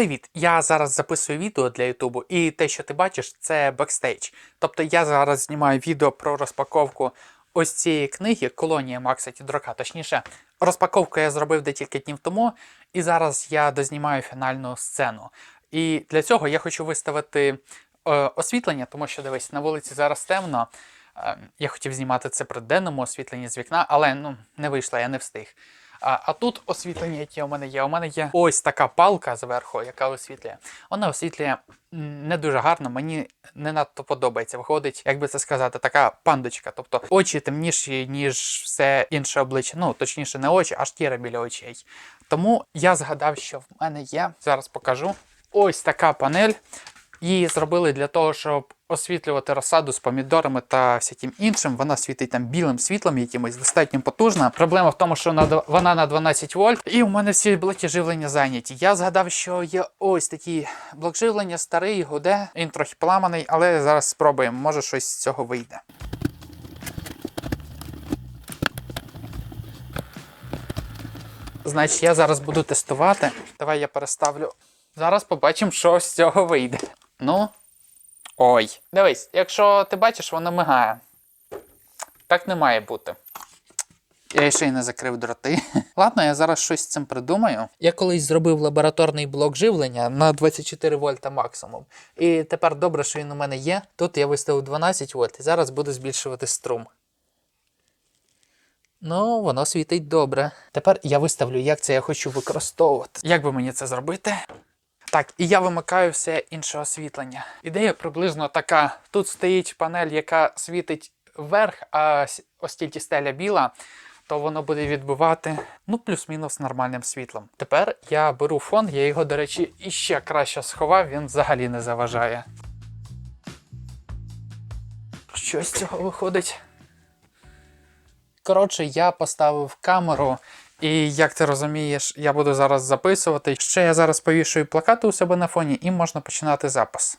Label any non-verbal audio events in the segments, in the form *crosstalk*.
Привіт! Я зараз записую відео для Ютубу, і те, що ти бачиш, це бекстейдж. Тобто я зараз знімаю відео про розпаковку ось цієї книги Колонія Макса Тідрока. Точніше, розпаковку я зробив декілька днів тому, і зараз я дознімаю фінальну сцену. І для цього я хочу виставити е, освітлення, тому що дивись, на вулиці зараз темно. Е, я хотів знімати це при денному освітленні з вікна, але ну не вийшло, я не встиг. А, а тут освітлення, яке у мене є. У мене є ось така палка зверху, яка освітлює. Вона освітлює не дуже гарно, мені не надто подобається. Виходить, як би це сказати, така пандочка. Тобто очі темніші, ніж все інше обличчя. Ну, точніше, не очі, а шкіра біля очей. Тому я згадав, що в мене є. Зараз покажу. Ось така панель. Її зробили для того, щоб освітлювати розсаду з помідорами та всяким іншим. Вона світить там білим світлом, якимось достатньо потужна. Проблема в тому, що вона на 12 вольт, і у мене всі блоки живлення зайняті. Я згадав, що є ось такий блок живлення, старий, гуде. Він трохи поламаний, але зараз спробуємо. Може щось з цього вийде. Значить, я зараз буду тестувати. Давай я переставлю. Зараз побачимо, що з цього вийде. Ну. Ой. Дивись, якщо ти бачиш, воно мигає. Так не має бути. Я ще й не закрив дроти. *laughs* Ладно, я зараз щось з цим придумаю. Я колись зробив лабораторний блок живлення на 24 вольта максимум. І тепер добре, що він у мене є. Тут я виставив 12 вольт і зараз буду збільшувати струм. Ну, воно світить добре. Тепер я виставлю, як це я хочу використовувати. Як би мені це зробити? Так, і я вимикаю все інше освітлення. Ідея приблизно така: тут стоїть панель, яка світить вверх, а ось тільки стеля біла, то воно буде відбивати ну плюс-мінус нормальним світлом. Тепер я беру фон, я його, до речі, іще краще сховав, він взагалі не заважає. Що з цього виходить? Коротше, я поставив камеру, і як ти розумієш, я буду зараз записувати. Ще я зараз повішую плакати у себе на фоні, і можна починати запис.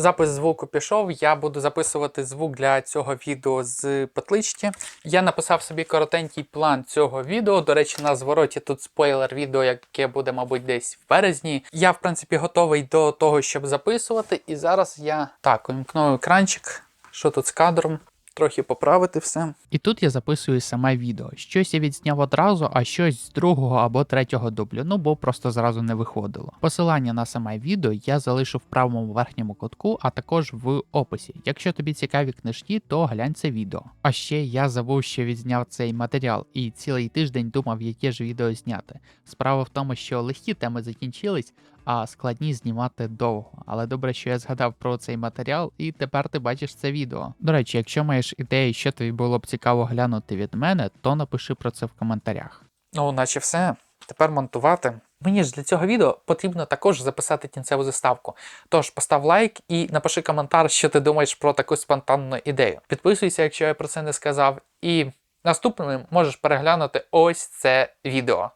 Запис звуку пішов. Я буду записувати звук для цього відео з петлички. Я написав собі коротенький план цього відео. До речі, на звороті тут спойлер відео, яке буде, мабуть, десь в березні. Я, в принципі, готовий до того, щоб записувати. І зараз я так увімкну екранчик. Що тут з кадром? Трохи поправити все. І тут я записую саме відео. Щось я відзняв одразу, а щось з другого або третього дублю, ну бо просто зразу не виходило. Посилання на саме відео я залишу в правому верхньому кутку, а також в описі. Якщо тобі цікаві книжки, то глянь це відео. А ще я забув, що відзняв цей матеріал, і цілий тиждень думав, яке ж відео зняти. Справа в тому, що легкі теми закінчились, а складні знімати довго. Але добре, що я згадав про цей матеріал, і тепер ти бачиш це відео. До речі, якщо маєш ідеї, що тобі було б цікаво глянути від мене, то напиши про це в коментарях. Ну, наче все. Тепер монтувати. Мені ж для цього відео потрібно також записати кінцеву заставку. Тож постав лайк і напиши коментар, що ти думаєш про таку спонтанну ідею. Підписуйся, якщо я про це не сказав. І наступним можеш переглянути ось це відео.